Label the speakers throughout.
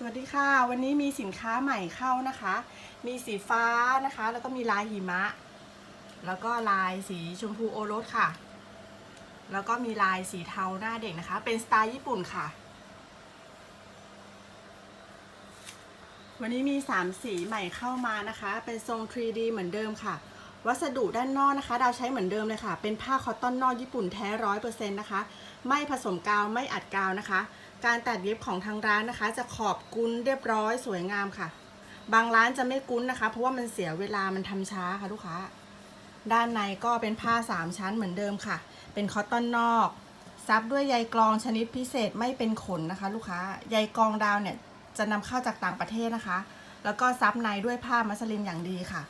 Speaker 1: สวัสดีค่ะ วันนี้มีสินค้าใหม่เข้านะคะ มีสีฟ้านะคะ แล้วก็มีลายหิมะ แล้วก็ลายสีชมพูโอรสค่ะ แล้วก็มีลายสีเทาหน้าเด็กนะคะ เป็นสไตล์ญี่ปุ่นค่ะ วันนี้มี 3 สีใหม่เข้ามานะคะ เป็นทรง 3D เหมือนเดิมค่ะ วัสดุด้านนอกนะคะเราใช้เหมือนเดิมเลยค่ะ เป็นผ้าคอตตอนนอกญี่ปุ่นแท้ร้อยเปอร์เซ็นต์นะคะ ไม่ผสมกาวไม่อัดกาวนะคะ การตัดเย็บของทางร้านนะคะ จะขอบกุ้นเรียบร้อยสวยงามค่ะ บางร้านจะไม่กุ้นนะคะ เพราะว่ามันเสียเวลามันทำช้าค่ะลูกค้า ด้านในก็เป็นผ้า3ชั้นเหมือนเดิมค่ะ เป็นคอตตอนนอก ซับด้วยใยกรองชนิดพิเศษไม่เป็นขนนะคะ ลูกค้า ใยกรองดาวเนี่ยจะนำเข้าจากต่างประเทศนะคะ แล้วก็ซับในด้วยผ้ามัสลินอย่างดีค่ะ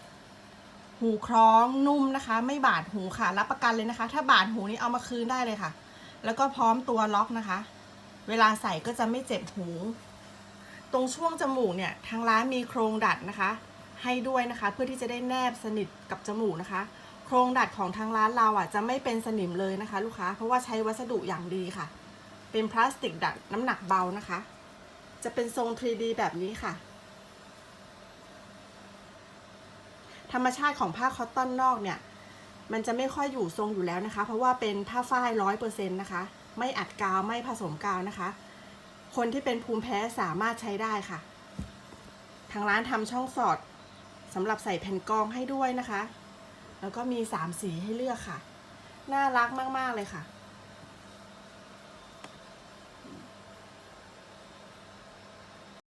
Speaker 1: หูคล้องนุ่มนะคะ ไม่บาดหูค่ะ รับประกันเลยนะคะ ถ้าบาดหูนี่เอามาคืนได้เลยค่ะ แล้วก็พร้อมตัวล็อกนะคะ เวลาใส่ก็จะไม่เจ็บหู ตรงช่วงจมูกเนี่ยทางร้านมีโครงดัดนะคะ ให้ด้วยนะคะ เพื่อที่จะได้แนบสนิทกับจมูกนะคะ โครงดัดของทางร้านเราอะจะไม่เป็นสนิมเลยนะคะ ลูกค้าเพราะว่าใช้วัสดุอย่างดีค่ะ เป็นพลาสติกดัดน้ำหนักเบานะคะ จะเป็นทรง 3D แบบนี้ค่ะ ธรรมชาติของผ้าคอตตอนนอกเนี่ยมันจะไม่ค่อยอยู่ทรงอยู่แล้วนะคะ เพราะว่าเป็นผ้าฝ้ายร้อยเปอร์เซ็นต์นะคะ ไม่อัดกาวไม่ผสมกาวนะคะ คนที่เป็นภูมิแพ้สามารถใช้ได้ค่ะ ทางร้านทำช่องสอดสำหรับใส่แผ่นกองให้ด้วยนะคะ แล้วก็มีสามสีให้เลือกค่ะ น่ารักมาก ๆ เลยค่ะ